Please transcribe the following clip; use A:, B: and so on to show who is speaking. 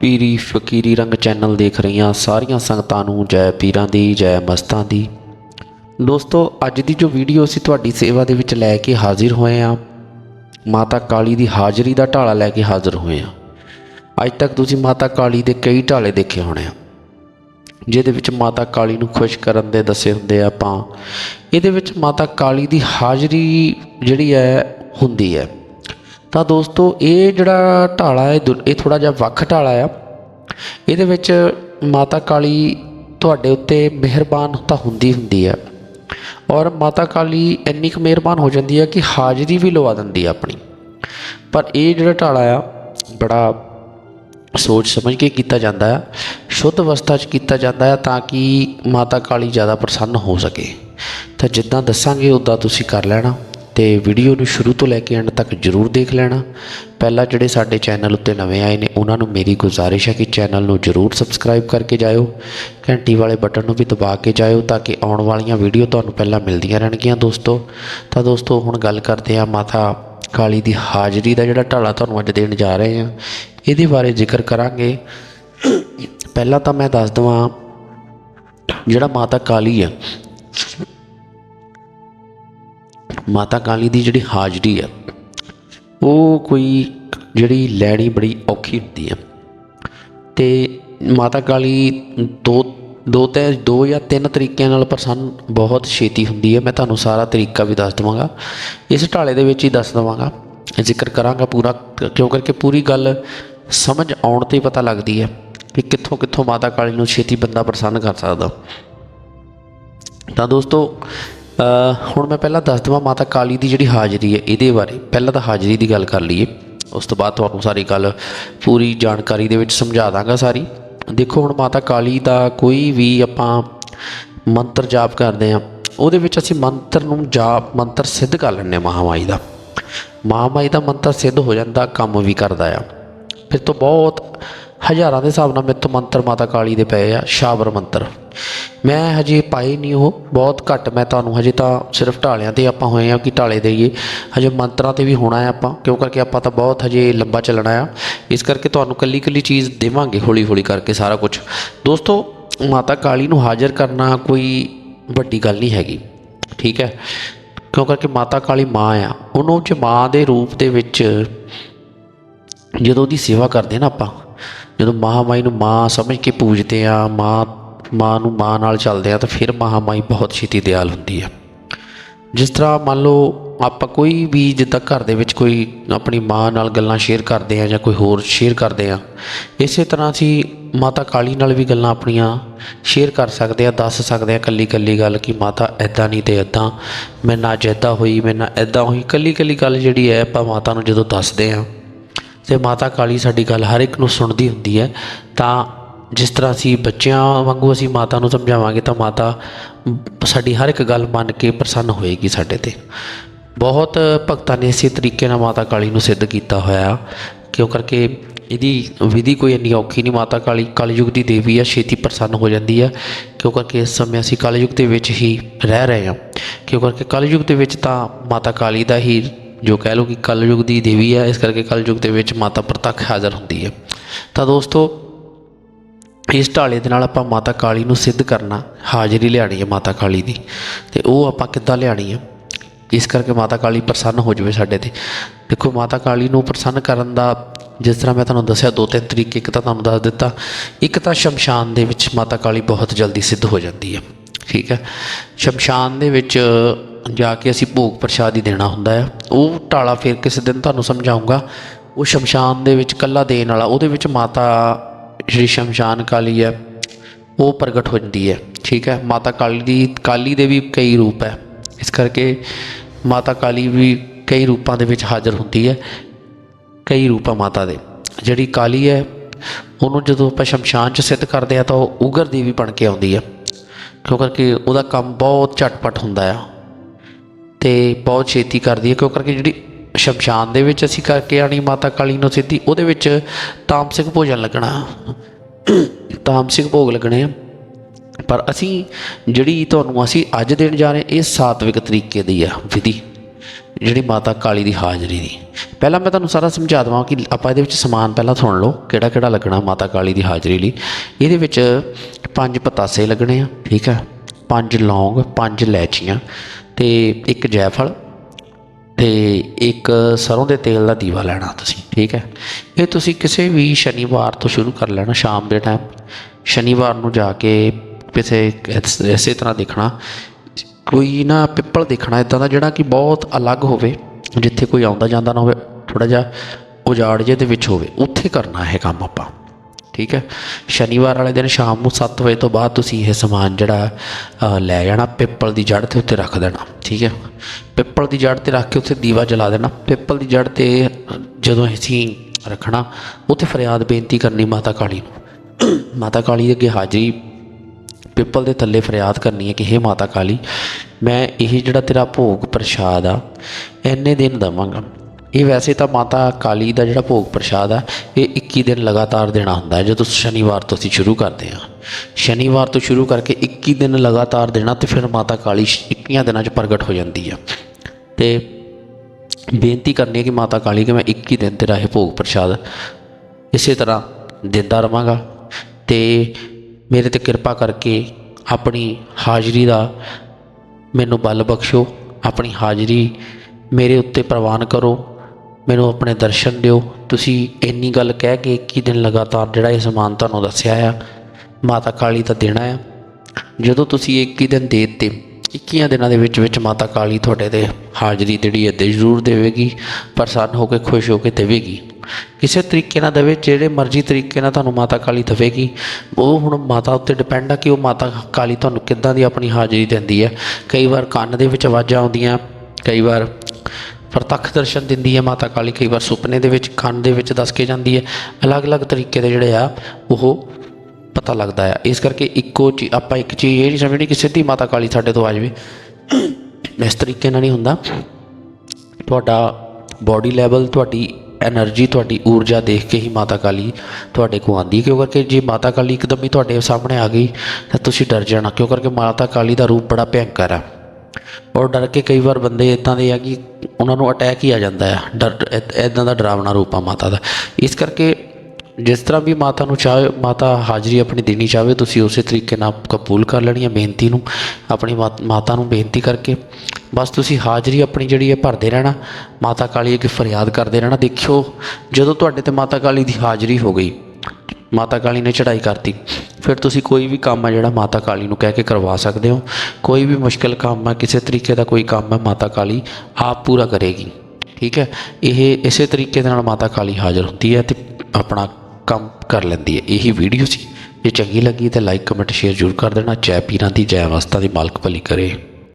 A: ਪੀਰੀ ਫਕੀਰੀ ਰੰਗ ਚੈਨਲ ਦੇਖ ਰਹੀਆਂ ਸਾਰੀਆਂ ਸੰਗਤਾਂ ਨੂੰ ਜੈ ਪੀਰਾਂ ਦੀ, ਜੈ ਮਸਤਾਂ ਦੀ। ਦੋਸਤੋ, ਅੱਜ ਦੀ ਜੋ ਵੀਡੀਓ ਅਸੀਂ ਤੁਹਾਡੀ ਸੇਵਾ ਦੇ ਵਿੱਚ ਲੈ ਕੇ ਹਾਜ਼ਰ ਹੋਏ ਹਾਂ, ਮਾਤਾ ਕਾਲੀ ਦੀ ਹਾਜ਼ਰੀ ਦਾ ਢਾਲਾ ਲੈ ਕੇ ਹਾਜ਼ਰ ਹੋਏ ਹਾਂ। ਅੱਜ ਤੱਕ ਤੁਸੀਂ ਮਾਤਾ ਕਾਲੀ ਦੇ ਕਈ ਢਾਲੇ ਦੇਖੇ ਹੋਣੇ ਆ। ਜਿਹਦੇ ਵਿੱਚ ਮਾਤਾ ਕਾਲੀ ਨੂੰ ਖੁਸ਼ ਕਰਨ ਦੇ ਦੱਸੇ ਹੁੰਦੇ ਆ ਆਪਾਂ। ਇਹਦੇ ਵਿੱਚ ਮਾਤਾ ਕਾਲੀ ਦੀ ਹਾਜ਼ਰੀ ਜਿਹੜੀ ਹੈ, ਹੁੰਦੀ ਹੈ। ਤਾਂ ਦੋਸਤੋ, ਇਹ ਜਿਹੜਾ ਢਾਲਾ ਹੈ ਦੁ- ਇਹ ਥੋੜਾ ਜਿਹਾ ਵੱਖ ਢਾਲਾ ਆ। ਇਹਦੇ ਵਿੱਚ ਮਾਤਾ ਕਾਲੀ ਤੁਹਾਡੇ ਉੱਤੇ ਮਿਹਰਬਾਨ ਤਾਂ ਹੁੰਦੀ ਹੁੰਦੀ ਹੈ ਔਰ ਮਾਤਾ ਕਾਲੀ ਇੰਨੀ ਕੁ ਮਿਹਰਬਾਨ ਹੋ ਜਾਂਦੀ ਹੈ ਕਿ ਹਾਜ਼ਰੀ ਵੀ ਲਵਾ ਦਿੰਦੀ ਹੈ ਆਪਣੀ। ਪਰ ਇਹ ਜਿਹੜਾ ਢਾਲਾ ਆ, ਬੜਾ ਸੋਚ ਸਮਝ ਕੇ ਕੀਤਾ ਜਾਂਦਾ ਆ। ਸ਼ੁੱਧ ਅਵਸਥਾ 'ਚ ਕੀਤਾ ਜਾਂਦਾ ਹੈ ਤਾਂ ਕਿ ਮਾਤਾ ਕਾਲੀ ਜ਼ਿਆਦਾ ਪ੍ਰਸੰਨ ਹੋ ਸਕੇ। ਤਾਂ ਜਿੱਦਾਂ ਦੱਸਾਂਗੇ, ਉਦਾਂ ਤੁਸੀਂ ਕਰ ਲੈਣਾ ਤੇ ਵੀਡੀਓ ਨੂੰ ਸ਼ੁਰੂ ਤੋਂ ਲੈ ਕੇ ਐਂਡ ਤੱਕ ਜਰੂਰ ਦੇਖ ਲੈਣਾ। ਪਹਿਲਾਂ ਜਿਹੜੇ ਸਾਡੇ ਚੈਨਲ ਉੱਤੇ ਨਵੇਂ ਆਏ ਨੇ, ਉਹਨਾਂ ਨੂੰ ਮੇਰੀ ਗੁਜ਼ਾਰਿਸ਼ ਹੈ ਕਿ ਚੈਨਲ ਨੂੰ ਜਰੂਰ ਸਬਸਕ੍ਰਾਈਬ ਕਰਕੇ ਜਾਇਓ। ਘੰਟੀ ਵਾਲੇ ਬਟਨ ਨੂੰ ਵੀ ਦਬਾ ਕੇ ਜਾਇਓ ਤਾਂ ਕਿ ਆਉਣ ਵਾਲੀਆਂ ਵੀਡੀਓ ਤੁਹਾਨੂੰ ਪਹਿਲਾਂ ਮਿਲਦੀਆਂ ਰਹਿਣਗੀਆਂ ਦੋਸਤੋ। ਤਾਂ ਦੋਸਤੋ, ਹੁਣ ਗੱਲ ਕਰਦੇ ਹਾਂ ਮਾਤਾ ਕਾਲੀ ਦੀ ਹਾਜ਼ਰੀ ਦਾ ਜਿਹੜਾ ਢਾਲਾ ਤੁਹਾਨੂੰ ਅੱਜ ਦੇਣ ਜਾ ਰਹੇ ਹਾਂ। ਇਹਦੇ ਬਾਰੇ ਜ਼ਿਕਰ ਕਰਾਂਗੇ। ਪਹਿਲਾਂ ਤਾਂ ਮੈਂ ਦੱਸ ਦਵਾਂ, ਜਿਹੜਾ ਮਾਤਾ ਕਾਲੀ ਆ ਮਾਤਾ ਕਾਲੀ ਦੀ ਜਿਹੜੀ ਹਾਜ਼ਰੀ ਆ ਉਹ ਕੋਈ ਜਿਹੜੀ ਲੈਣੀ ਬੜੀ ਔਖੀ ਹੁੰਦੀ ਆ ਤੇ ਮਾਤਾ ਕਾਲੀ ਦੋ ਦੋ ਤੇ ਦੋ ਜਾਂ ਤਿੰਨ ਤਰੀਕਿਆਂ ਨਾਲ ਪ੍ਰਸੰਨ ਬਹੁਤ ਛੇਤੀ ਹੁੰਦੀ ਹੈ। ਮੈਂ ਤੁਹਾਨੂੰ ਸਾਰਾ ਤਰੀਕਾ ਵੀ ਦੱਸ ਦਵਾਂਗਾ। ਇਸ ਢਾਲੇ ਦੇ ਵਿੱਚ ਹੀ ਦੱਸ ਦਵਾਂਗਾ। ਜ਼ਿਕਰ ਕਰਾਂਗਾ ਪੂਰਾ, ਕਿਉਂ ਕਰਕੇ ਪੂਰੀ ਗੱਲ ਸਮਝ ਆਉਣ ਤੇ ਪਤਾ ਲੱਗਦੀ ਹੈ। ਵੀ ਕਿੱਥੋਂ ਕਿੱਥੋਂ ਮਾਤਾ ਕਾਲੀ ਨੂੰ ਛੇਤੀ ਬੰਦਾ ਪ੍ਰਸੰਨ ਕਰ ਸਕਦਾ। ਤਾਂ ਦੋਸਤੋ ਹੁਣ ਮੈਂ ਪਹਿਲਾਂ ਦੱਸ ਦਵਾਂ ਮਾਤਾ ਕਾਲੀ ਦੀ ਜਿਹੜੀ ਹਾਜ਼ਰੀ ਹੈ, ਇਹਦੇ ਬਾਰੇ। ਪਹਿਲਾਂ ਤਾਂ ਹਾਜ਼ਰੀ ਦੀ ਗੱਲ ਕਰ ਲਈਏ। ਉਸ ਤੋਂ ਬਾਅਦ ਤੁਹਾਨੂੰ ਸਾਰੀ ਗੱਲ ਪੂਰੀ ਜਾਣਕਾਰੀ ਦੇ ਵਿੱਚ ਸਮਝਾ ਦਾਂਗਾ ਸਾਰੀ। ਦੇਖੋ, ਹੁਣ ਮਾਤਾ ਕਾਲੀ ਦਾ ਕੋਈ ਵੀ ਆਪਾਂ ਮੰਤਰ ਜਾਪ ਕਰਦੇ ਆ ਉਹਦੇ ਵਿੱਚ ਅਸੀਂ ਮੰਤਰ ਨੂੰ ਜਾਪ, ਮੰਤਰ ਸਿੱਧ ਕਰ ਲੈਂਦੇ ਹਾਂ ਮਹਾਮਾਈ ਦਾ। ਮਹਾਮਾਈ ਦਾ ਮੰਤਰ ਸਿੱਧ ਹੋ ਜਾਂਦਾ, ਕੰਮ ਵੀ ਕਰਦਾ ਆ। ਫਿਰ ਤੋਂ ਬਹੁਤ ਹਜ਼ਾਰਾਂ ਦੇ ਹਿਸਾਬ ਨਾਲ ਮੇਰੇ ਤੋਂ ਮੰਤਰ ਮਾਤਾ ਕਾਲੀ ਦੇ ਪਏ ਆ, ਸ਼ਾਬਰ ਮੰਤਰ। ਮੈਂ ਹਜੇ ਪਾਏ ਨਹੀਂ ਉਹ, ਬਹੁਤ ਘੱਟ ਮੈਂ ਤੁਹਾਨੂੰ ਹਜੇ ਤਾਂ ਸਿਰਫ ਢਾਲਿਆਂ ਤੇ ਆਪਾਂ ਹੋਏ ਆ ਕਿ ਢਾਲੇ ਦੇਈਏ। ਹਜੇ ਮੰਤਰਾਂ ਤੇ ਵੀ ਹੋਣਾ ਹੈ ਆਪਾਂ, ਕਿਉਂ ਕਰਕੇ ਆਪਾਂ ਤਾਂ ਬਹੁਤ ਹਜੇ ਲੰਬਾ ਚੱਲਣਾ ਆ। ਇਸ ਕਰਕੇ ਤੁਹਾਨੂੰ ਕੱਲੀ ਕੱਲੀ ਚੀਜ਼ ਦੇਵਾਂਗੇ ਹੌਲੀ ਹੌਲੀ ਕਰਕੇ ਸਾਰਾ ਕੁਝ ਦੋਸਤੋ, ਮਾਤਾ ਕਾਲੀ ਨੂੰ ਹਾਜ਼ਰ ਕਰਨਾ ਕੋਈ ਵੱਡੀ ਗੱਲ ਨਹੀਂ ਹੈਗੀ, ਠੀਕ ਹੈ? ਕਿਉਂ ਕਰਕੇ ਮਾਤਾ ਕਾਲੀ ਮਾਂ ਆ, ਉਹਨੂੰ ਚ ਮਾਂ ਦੇ ਰੂਪ ਦੇ ਵਿੱਚ ਜਦੋਂ ਉਹਦੀ ਸੇਵਾ ਕਰਦੇ ਨਾ ਆਪਾਂ ਜਦੋਂ ਮਹਾਮਾਈ ਨੂੰ ਮਾਂ ਸਮਝ ਕੇ ਪੂਜਦੇ ਆ, ਮਾਂ ਮਾਂ ਨੂੰ ਮਾਂ ਨਾਲ ਚੱਲਦੇ ਆ, ਤਾਂ ਫਿਰ ਮਹਾਮਾਈ ਬਹੁਤ ਛੇਤੀ ਦਿਆਲ ਹੁੰਦੀ ਆ। ਜਿਸ ਤਰ੍ਹਾਂ ਮੰਨ ਲਓ ਆਪਾਂ ਕੋਈ ਵੀ ਜਿੱਦਾਂ ਘਰ ਦੇ ਵਿੱਚ ਕੋਈ ਆਪਣੀ ਮਾਂ ਨਾਲ ਗੱਲਾਂ ਸ਼ੇਅਰ ਕਰਦੇ ਆ ਜਾਂ ਕੋਈ ਹੋਰ ਸ਼ੇਅਰ ਕਰਦੇ ਆ, ਇਸੇ ਤਰ੍ਹਾਂ ਅਸੀਂ ਮਾਤਾ ਕਾਲੀ ਨਾਲ ਵੀ ਗੱਲਾਂ ਆਪਣੀਆਂ ਸ਼ੇਅਰ ਕਰ ਸਕਦੇ ਆ, ਦੱਸ ਸਕਦੇ ਆ ਕੱਲੀ ਕੱਲੀ ਗੱਲ ਕਿ ਮਾਤਾ ਐਦਾਂ ਨਹੀਂ ਤੇ ਐਦਾਂ ਮੈਂ ਨਾ ਜੈਦਾ ਹੋਈ, ਮੈਂ ਨਾ ਐਦਾਂ ਹੋਈ, ਕੱਲੀ ਕੱਲੀ ਗੱਲ ਜਿਹੜੀ ਹੈ ਆਪਾਂ ਮਾਤਾ ਨੂੰ ਜਦੋਂ ਦੱਸਦੇ ਆ ਤੇ ਮਾਤਾ ਕਾਲੀ ਸਾਡੀ ਗੱਲ ਹਰ ਇੱਕ ਨੂੰ ਸੁਣਦੀ ਹੁੰਦੀ ਹੈ, ਤਾਂ ਜਿਸ ਤਰ੍ਹਾਂ ਅਸੀਂ ਬੱਚਿਆਂ ਵਾਂਗੂ ਅਸੀਂ ਮਾਤਾ ਨੂੰ ਸਮਝਾਵਾਂਗੇ ਤਾਂ ਮਾਤਾ ਸਾਡੀ ਹਰ ਇੱਕ ਗੱਲ ਮੰਨ ਕੇ ਪ੍ਰਸੰਨ ਹੋਏਗੀ ਸਾਡੇ ਤੇ। ਬਹੁਤ ਭਗਤਾਂ ਨੇ ਇਸੇ ਤਰੀਕੇ ਨਾਲ ਮਾਤਾ ਕਾਲੀ ਨੂੰ ਸਿੱਧ ਕੀਤਾ ਹੋਇਆ, ਕਿਉਂ ਕਰਕੇ ਇਹਦੀ ਵਿਧੀ ਕੋਈ ਇੰਨੀ ਔਖੀ ਨਹੀਂ, ਮਾਤਾ ਕਾਲੀ ਕਲਯੁਗ ਦੀ ਦੇਵੀ ਆ, ਛੇਤੀ ਪ੍ਰਸੰਨ ਹੋ ਜਾਂਦੀ ਆ, ਕਿਉਂ ਕਰਕੇ ਇਸ ਸਮੇਂ ਅਸੀਂ ਕਲਯੁਗ ਦੇ ਵਿੱਚ ਹੀ ਰਹਿ ਰਹੇ ਹਾਂ। ਕਿਉਂ ਕਰਕੇ ਕਲਯੁਗ ਦੇ ਵਿੱਚ ਤਾਂ ਮਾਤਾ ਕਾਲੀ ਦਾ ਹੀ ਜੋ ਕਹਿ ਲਓ ਕਿ ਕਲਯੁਗ ਦੀ ਦੇਵੀ ਹੈ ਇਸ ਕਰਕੇ ਕਲਯੁਗ ਦੇ ਵਿੱਚ ਮਾਤਾ ਪ੍ਰਤੱਖ ਹਾਜ਼ਰ ਹੁੰਦੀ ਹੈ। ਤਾਂ ਦੋਸਤੋ, ਇਸ ਢਾਲੇ ਦੇ ਨਾਲ ਆਪਾਂ ਮਾਤਾ ਕਾਲੀ ਨੂੰ ਸਿੱਧ ਕਰਨਾ, ਹਾਜ਼ਰੀ ਲਿਆਣੀ ਹੈ ਮਾਤਾ ਕਾਲੀ ਦੀ। ਤੇ ਉਹ ਆਪਾਂ ਕਿੱਦਾਂ ਲਿਆਣੀ ਹੈ? ਇਸ ਕਰਕੇ ਮਾਤਾ ਕਾਲੀ ਪ੍ਰਸੰਨ ਹੋ ਜਾਵੇ ਸਾਡੇ ਤੇ। ਦੇਖੋ, ਮਾਤਾ ਕਾਲੀ ਨੂੰ ਪ੍ਰਸੰਨ ਕਰਨ ਦਾ, ਜਿਸ ਤਰ੍ਹਾਂ ਮੈਂ ਤੁਹਾਨੂੰ ਦੱਸਿਆ ਦੋ ਤਿੰਨ ਤਰੀਕੇ, ਇੱਕ ਤਾਂ ਤੁਹਾਨੂੰ ਦੱਸ ਦਿੱਤਾ, ਇੱਕ ਤਾਂ ਸ਼ਮਸ਼ਾਨ ਦੇ ਵਿੱਚ ਮਾਤਾ ਕਾਲੀ ਬਹੁਤ ਜਲਦੀ ਸਿੱਧ ਹੋ ਜਾਂਦੀ ਹੈ। ਠੀਕ ਹੈ? ਸ਼ਮਸ਼ਾਨ ਦੇ ਵਿੱਚ ਜਾ ਕੇ ਅਸੀਂ ਭੋਗ ਪ੍ਰਸ਼ਾਦ ਹੀ ਦੇਣਾ ਹੁੰਦਾ ਹੈ। ਉਹ ਢਾਲਾ ਫਿਰ ਕਿਸੇ ਦਿਨ ਤੁਹਾਨੂੰ ਸਮਝਾਉਂਗਾ। ਉਹ ਸ਼ਮਸ਼ਾਨ ਦੇ ਵਿੱਚ ਕੱਲਾ ਦੇਣ ਵਾਲਾ, ਉਹਦੇ ਵਿੱਚ ਮਾਤਾ ਸ਼੍ਰੀ ਸ਼ਮਸ਼ਾਨ ਕਾਲੀ ਹੈ। ਉਹ ਪ੍ਰਗਟ ਹੋ ਜਾਂਦੀ ਹੈ, ਠੀਕ ਹੈ। ਮਾਤਾ ਕਾਲੀ ਦੀ, ਕਾਲੀ ਦੇ ਵੀ ਕਈ ਰੂਪ ਹੈ। ਇਸ ਕਰਕੇ ਮਾਤਾ ਕਾਲੀ ਵੀ ਕਈ ਰੂਪਾਂ ਦੇ ਵਿੱਚ ਹਾਜ਼ਰ ਹੁੰਦੀ ਹੈ। ਕਈ ਰੂਪ ਮਾਤਾ ਦੇ। ਜਿਹੜੀ ਕਾਲੀ ਹੈ, ਉਹਨੂੰ ਜਦੋਂ ਆਪਾਂ ਸ਼ਮਸ਼ਾਨ 'ਚ ਸਿੱਧ ਕਰਦੇ ਆ ਤਾਂ ਉਹ ਉਗਰ ਦੇਵੀ ਬਣ ਕੇ ਆਉਂਦੀ ਹੈ। ਕਿਉਂ ਕਰਕੇ ਉਹਦਾ ਕੰਮ ਬਹੁਤ ਝਟਪਟ ਹੁੰਦਾ ਆ ਤੇ ਬਹੁਤ ਛੇਤੀ ਕਰਦੀ ਹੈ, ਕਿਉਂ ਕਰਕੇ ਜਿਹੜੀ ਸ਼ਮਸ਼ਾਨ ਦੇ ਵਿੱਚ ਅਸੀਂ ਕਰਕੇ ਆਣੀ ਮਾਤਾ ਕਾਲੀ ਨੂੰ ਸਿੱਧੀ, ਉਹਦੇ ਵਿੱਚ ਤਾਮਸਿਕ ਭੋਜਨ ਲੱਗਣਾ। ਤਾਮਸਿਕ ਭੋਗ ਲੱਗਣੇ ਆ। ਪਰ ਅਸੀਂ ਜਿਹੜੀ ਤੁਹਾਨੂੰ ਅਸੀਂ ਅੱਜ ਦੇਣ ਜਾ ਰਹੇ, ਇਹ ਸਾਤਵਿਕ ਤਰੀਕੇ ਦੀ ਆ, ਵਿਧੀ, ਜਿਹੜੀ ਮਾਤਾ ਕਾਲੀ ਦੀ ਹਾਜ਼ਰੀ ਦੀ। ਪਹਿਲਾਂ ਮੈਂ ਤੁਹਾਨੂੰ ਸਾਰਾ ਸਮਝਾ ਦਵਾਂ ਕਿ ਆਪਾਂ ਇਹਦੇ ਵਿੱਚ ਸਮਾਨ ਪਹਿਲਾਂ ਸੁਣ ਲਓ, ਕਿਹੜਾ ਕਿਹੜਾ ਲੱਗਣਾ ਮਾਤਾ ਕਾਲੀ ਦੀ ਹਾਜ਼ਰੀ ਲਈ। ਇਹਦੇ ਵਿੱਚ ਪੰਜ ਪਤਾਸੇ ਲੱਗਣੇ ਆ, ਠੀਕ ਹੈ? ਪੰਜ ਲੌਂਗ, ਪੰਜ ਲੈਚੀਆਂ ਤੇ ਇੱਕ ਜੈਫਲ ਤੇ ਇੱਕ ਸਰੋਂ ਦੇ ਤੇਲ ਦਾ ਦੀਵਾ ਲੈਣਾ ਤੁਸੀਂ, ਠੀਕ ਹੈ? ਇਹ ਤੁਸੀਂ ਕਿਸੇ ਵੀ ਸ਼ਨੀਵਾਰ ਤੋਂ ਸ਼ੁਰੂ ਕਰ ਲੈਣਾ, ਸ਼ਾਮ ਦੇ ਟਾਈਮ ਸ਼ਨੀਵਾਰ ਨੂੰ ਜਾ ਕੇ ਕਿਸੇ ਇਸੇ ਤਰ੍ਹਾਂ ਦੇਖਣਾ। ਕੋਈ ਨਾ ਪਿੱਪਲ ਦੇਖਣਾ ਇਦਾਂ ਦਾ, ਜਿਹੜਾ ਕਿ ਬਹੁਤ ਅਲੱਗ ਹੋਵੇ, ਜਿੱਥੇ ਕੋਈ ਆਉਂਦਾ ਜਾਂਦਾ ਨਾ ਹੋਵੇ ਥੋੜਾ ਜਿਹਾ ਉਜਾੜ ਜੇ ਦੇ ਵਿੱਚ ਹੋਵੇ। ਉੱਥੇ ਕਰਨਾ ਇਹ ਕੰਮ ਆਪਾਂ। ਠੀਕ ਹੈ? ਸ਼ਨੀਵਾਰ ਵਾਲੇ ਦਿਨ ਸ਼ਾਮ ਨੂੰ 7 ਵਜੇ ਤੋਂ ਬਾਅਦ ਤੁਸੀਂ ਇਹ ਸਮਾਨ ਜਿਹੜਾ ਲੈ ਜਾਣਾ, ਪਿੱਪਲ ਦੀ ਜੜ੍ਹ ਤੇ ਉੱਤੇ ਰੱਖ ਦੇਣਾ, ਠੀਕ ਹੈ? ਪਿੱਪਲ ਦੀ ਜੜ੍ਹ ਤੇ ਰੱਖ ਕੇ ਉੱਥੇ ਦੀਵਾ ਜਲਾ ਦੇਣਾ। ਪਿੱਪਲ ਦੀ ਜੜ੍ਹ ਤੇ ਜਦੋਂ ਅਸੀਂ ਰੱਖਣਾ, ਉੱਥੇ ਫਰਿਆਦ ਬੇਨਤੀ ਕਰਨੀ ਮਾਤਾ ਕਾਲੀ ਨੂੰ। ਮਾਤਾ ਕਾਲੀ ਦੇ ਅੱਗੇ ਹਾਜ਼ਰੀ, ਪਿੱਪਲ ਦੇ ਥੱਲੇ ਫਰਿਆਦ ਕਰਨੀ ਹੈ ਕਿ ਹੇ ਮਾਤਾ ਕਾਲੀ, ਮੈਂ ਇਹ ਜਿਹੜਾ ਤੇਰਾ ਭੋਗ ਪ੍ਰਸ਼ਾਦ ਆ, ਇੰਨੇ ਦਿਨ ਦਵਾਂਗਾ। ਇਹ ਵੈਸੇ ਤਾਂ ਮਾਤਾ ਕਾਲੀ ਦਾ ਜਿਹੜਾ ਭੋਗ ਪ੍ਰਸ਼ਾਦ ਆ, ਇਹ 21 ਦਿਨ ਲਗਾਤਾਰ ਦੇਣਾ ਹੁੰਦਾ ਹੈ। ਜਦੋਂ ਸ਼ਨੀਵਾਰ ਤੋਂ ਅਸੀਂ ਸ਼ੁਰੂ ਕਰਦੇ ਹਾਂ। ਸ਼ਨੀਵਾਰ ਤੋਂ ਸ਼ੁਰੂ ਕਰਕੇ 21 ਦਿਨ ਲਗਾਤਾਰ ਦੇਣਾ ਤੇ ਫਿਰ ਮਾਤਾ ਕਾਲੀ 21 ਦਿਨਾਂ 'ਚ ਪ੍ਰਗਟ ਹੋ ਜਾਂਦੀ ਆ। ਤੇ ਬੇਨਤੀ ਕਰਨੀ ਹੈ ਕਿ ਮਾਤਾ ਕਾਲੀ ਕਿ ਮੈਂ 21 ਦਿਨ ਤੇਰਾ ਇਹ ਭੋਗ ਪ੍ਰਸ਼ਾਦ ਇਸੇ ਤਰ੍ਹਾਂ ਦਿੰਦਾ ਰਵਾਂਗਾ ਤੇ ਮੇਰੇ ਤੇ ਕਿਰਪਾ ਕਰਕੇ ਆਪਣੀ ਹਾਜ਼ਰੀ ਦਾ ਮੈਨੂੰ ਬਲ ਬਖਸ਼ੋ, ਆਪਣੀ ਹਾਜ਼ਰੀ ਮੇਰੇ ਉੱਤੇ ਪ੍ਰਵਾਨ ਕਰੋ। ਮੈਨੂੰ ਆਪਣੇ ਦਰਸ਼ਨ ਦਿਓ। ਤੁਸੀਂ ਇੰਨੀ ਗੱਲ ਕਹਿ ਕੇ 21 ਦਿਨ ਲਗਾਤਾਰ ਜਿਹੜਾ ਇਹ ਸਮਾਨ ਤੁਹਾਨੂੰ ਦੱਸਿਆ ਆ, ਮਾਤਾ ਕਾਲੀ ਦਾ ਦੇਣਾ ਆ। ਜਦੋਂ ਤੁਸੀਂ ਇਹ 21 ਦਿਨ ਦੇ ਦਿੱਤੇ 21 ਦਿਨਾਂ ਦੇ ਵਿੱਚ ਵਿੱਚ ਮਾਤਾ ਕਾਲੀ ਤੁਹਾਡੇ ਤੇ ਹਾਜ਼ਰੀ ਜਿਹੜੀ ਹੈ ਦੇ ਜ਼ਰੂਰ ਦੇਵੇਗੀ ਪ੍ਰਸੰਨ ਹੋ ਕੇ ਖੁਸ਼ ਹੋ ਕੇ ਦੇਵੇਗੀ। ਕਿਸੇ ਤਰੀਕੇ ਨਾਲ ਦੇਵੇ, ਜਿਹੜੇ ਮਰਜ਼ੀ ਤਰੀਕੇ ਨਾਲ ਤੁਹਾਨੂੰ ਮਾਤਾ ਕਾਲੀ ਦੇਵੇਗੀ। ਉਹ ਹੁਣ ਮਾਤਾ ਉੱਤੇ ਡਿਪੈਂਡ ਆ ਕਿ ਉਹ ਮਾਤਾ ਕਾਲੀ ਤੁਹਾਨੂੰ ਕਿੱਦਾਂ ਦੀ ਆਪਣੀ ਹਾਜ਼ਰੀ ਦਿੰਦੀ ਹੈ। ਕਈ ਵਾਰ ਕੰਨ ਦੇ ਵਿੱਚ ਆਵਾਜ਼ਾਂ ਆਉਂਦੀਆਂ, ਕਈ ਵਾਰ ਪ੍ਰਤੱਖ ਦਰਸ਼ਨ ਦਿੰਦੀ ਹੈ ਮਾਤਾ ਕਾਲੀ, ਕਈ ਵਾਰ ਸੁਪਨੇ ਦੇ ਵਿੱਚ, ਕੰਨ ਦੇ ਵਿੱਚ ਦੱਸ ਕੇ ਜਾਂਦੀ ਹੈ। ਅਲੱਗ-ਅਲੱਗ ਤਰੀਕੇ ਦੇ ਜਿਹੜੇ ਆ, ਉਹ ਪਤਾ ਲੱਗਦਾ ਆ। ਇਸ ਕਰਕੇ ਇੱਕੋ ਚੀ, ਆਪਾਂ ਇੱਕ ਚੀਜ਼ ਇਹ ਨਹੀਂ ਸਮਝਣੀ ਕਿ ਸਿੱਧੀ ਮਾਤਾ ਕਾਲੀ ਸਾਡੇ ਤੋਂ ਆ ਜਾਵੇ। ਇਸ ਤਰੀਕੇ ਨਾਲ ਨਹੀਂ ਹੁੰਦਾ। ਤੁਹਾਡਾ ਬਾਡੀ ਲੈਵਲ ਤੁਹਾਡੀ એનર્ਜੀ ਤੁਹਾਡੀ ਊਰਜਾ ਦੇਖ ਕੇ ਹੀ ਮਾਤਾ ਕਾਲੀ ਤੁਹਾਡੇ ਕੋ ਆਂਦੀ ਕਿਉਂ ਕਰਕੇ ਜੇ ਮਾਤਾ ਕਾਲੀ ਇੱਕਦਮ ਹੀ ਤੁਹਾਡੇ ਸਾਹਮਣੇ ਆ ਗਈ, ਤਾਂ ਤੁਸੀਂ ਡਰ ਜਾਣਾ। ਕਿਉਂ ਕਰਕੇ ਮਾਤਾ ਕਾਲੀ ਦਾ ਰੂਪ ਬੜਾ ਭਿਆਨਕ ਆ। ਔਰ ਡਰ ਕੇ ਕਈ ਵਾਰ ਬੰਦੇ ਇਦਾਂ ਦੇ ਆ ਕਿ ਉਹਨਾਂ ਨੂੰ ਅਟੈਕ ਹੀ ਆ ਜਾਂਦਾ ਆ। ਡਰ, ਇਦਾਂ ਦਾ ਡਰਾਵਣਾ ਰੂਪ ਆ ਮਾਤਾ ਦਾ। ਇਸ ਕਰਕੇ ਜਿਸ ਤਰ੍ਹਾਂ ਵੀ ਮਾਤਾ ਨੂੰ ਚਾਹੇ, ਮਾਤਾ ਹਾਜ਼ਰੀ ਆਪਣੀ ਦੇਣੀ ਚਾਹਵੇ, ਤੁਸੀਂ ਉਸੇ ਤਰੀਕੇ ਨਾਲ ਕਬੂਲ ਕਰ ਲੈਣੀ ਹੈ ਬੇਨਤੀ ਨੂੰ, ਆਪਣੀ ਮਾਤ- ਮਾਤਾ ਨੂੰ ਬੇਨਤੀ ਕਰਕੇ। ਬਸ ਤੁਸੀਂ ਹਾਜ਼ਰੀ ਆਪਣੀ ਜਿਹੜੀ ਹੈ ਭਰਦੇ ਰਹਿਣਾ, ਮਾਤਾ ਕਾਲੀ ਅੱਗੇ ਫਰਿਆਦ ਕਰਦੇ ਰਹਿਣਾ। ਦੇਖਿਓ, ਜਦੋਂ ਤੁਹਾਡੇ ਤੇ ਮਾਤਾ ਕਾਲੀ ਦੀ ਹਾਜ਼ਰੀ ਹੋ ਗਈ, ਮਾਤਾ ਕਾਲੀ ਨੇ ਚੜ੍ਹਾਈ ਕਰਤੀ ਫਿਰ ਤੁਸੀਂ ਕੋਈ ਵੀ ਕੰਮ ਹੈ ਜਿਹੜਾ ਮਾਤਾ ਕਾਲੀ ਨੂੰ ਕਹਿ ਕੇ ਕਰਵਾ ਸਕਦੇ ਹੋ। ਕੋਈ ਵੀ ਮੁਸ਼ਕਿਲ ਕੰਮ ਹੈ, ਕਿਸੇ ਤਰੀਕੇ ਦਾ ਕੋਈ ਕੰਮ ਹੈ, ਮਾਤਾ ਕਾਲੀ ਆਪ ਪੂਰਾ ਕਰੇਗੀ। ਠੀਕ ਹੈ? ਇਹ ਇਸੇ ਤਰੀਕੇ ਦੇ ਨਾਲ ਮਾਤਾ ਕਾਲੀ ਹਾਜ਼ਰ ਹੁੰਦੀ ਹੈ ਤੇ ਆਪਣਾ ਕੰਮ ਕਰ ਲੈਂਦੀ ਹੈ। ਇਹੀ ਵੀਡੀਓ ਸੀ। ਜੇ ਚੰਗੀ ਲੱਗੀ ਤਾਂ ਲਾਈਕ ਕਮੈਂਟ ਸ਼ੇਅਰ ਜ਼ਰੂਰ ਕਰ ਦੇਣਾ। ਜੈ ਪੀਰਾਂ ਦੀ ਜੈ ਅਵਸਥਾ ਦੀ ਮਾਲਕ ਭਲੀ ਕਰੇ।